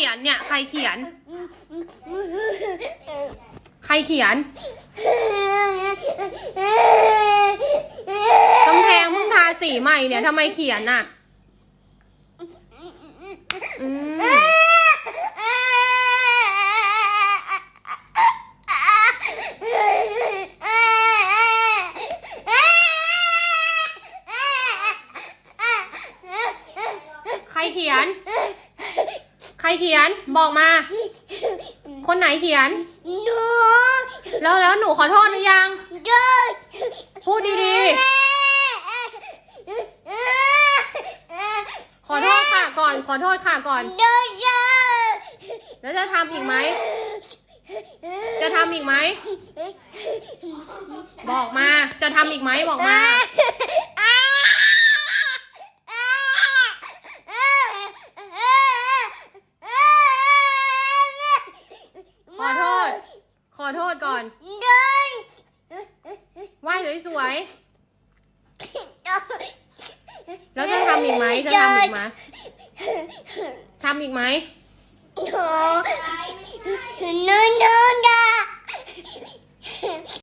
ขียนเนี่ย ใครเขียน ใครเขียนกำแพงเพิ่งทาสีใหม่เนี่ยทำไมเขียนอะอืมใครเขียนใคร เขียนบอกมา คนไหนเขียน หนูแล้วแล้วหนูขอโทษหรือยัง เดินพูดดีๆ ขอโทษค่ะก่อน ขอโทษค่ะก่อน เดินเดินแล้วจะทำอีกไหม จะทำอีกไหม บอกมา จะทำอีกไหมบอกมา ขอโทษ ขอ โทษก่อนเดินไหว้สวยๆแล้วจะทำอีกไหมจะทำอีกไหมทำอีกไหมหนูหนูหนู